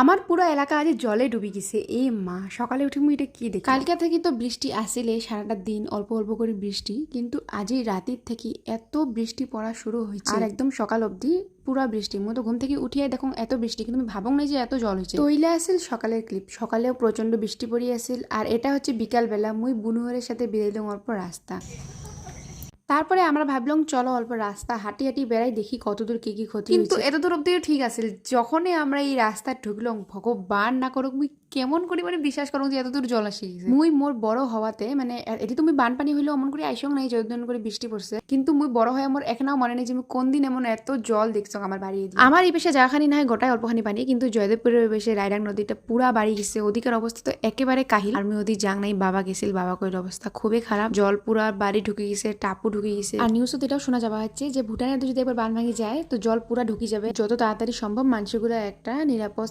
আমার পুরো এলাকা আজ জলে ডুবে গেছে। এ মা সকালে উঠে মুই এটা কি দেখি? কালকা থেকে তো বৃষ্টি আসিলে সারাটা দিন অল্প অল্প করে বৃষ্টি কিন্তু আজই রাতের থেকে এত বৃষ্টি পড়া শুরু হয়েছে। আর একদম সকাল অবধি পুরা বৃষ্টি। মই তো ঘুম থেকে উঠিয়ে দেখো এত বৃষ্টি কিন্তু ভাবং নাই যে এত জল হয়েছে। তৈলে আসিল সকালের ক্লিপ সকালেও প্রচণ্ড বৃষ্টি পড়ি আসিল আর এটা হচ্ছে বিকালবেলা। মুই বুনুহরের সাথে বেরাইলাম অল্প রাস্তা। তারপরে আমরা ভাবলাম চলো অল্প রাস্তা হাঁটি হাঁটি বেড়াই দেখি কতদূর কি কি ক্ষতি কিন্তু এত দূর অব্দিও ঠিক আছে। যখনই আমরা এই রাস্তা ঢুকলাম ভগবান না করুক মুই কেমন করি মানে বিশ্বাস করুন যে এত দূর জল আসি মুই মোর বড় হওয়াতে মানে এটি তুমি বানপানি হইলেও অমন করে আইসং নাই যতদিন করে বৃষ্টি পড়ছে। কিন্তু মুই বড় হয়ে আমার এখনাও মনে নেই যে আমি কোন দিন এমন এত জল দেখছ আমার বাড়ি আমার এই পেশে যাখানি না হয় গোটাই অল্পখানি পানি কিন্তু জয়দেবপুরের পেশে রায়ডাং নদীটা পুরা বাড়ি গেছে। ওদিকের অবস্থা তো একেবারে কাহিল। আর আমি ওদিক যাং নাই বাবা গেছিল বাবা কইল অবস্থা খুবই খারাপ। জল পুরা বাড়ি ঢুকে গেছে টাপু ঢুকে গেছে। আর নিউজও এটাও শোনা যাওয়া হচ্ছে যে ভুটানের যদি একবার বান ভাঙি যায়, তো জল পুরা ঢুকে যাবে। যত তাড়াতাড়ি সম্ভব মানুষগুলো একটা নিরাপদ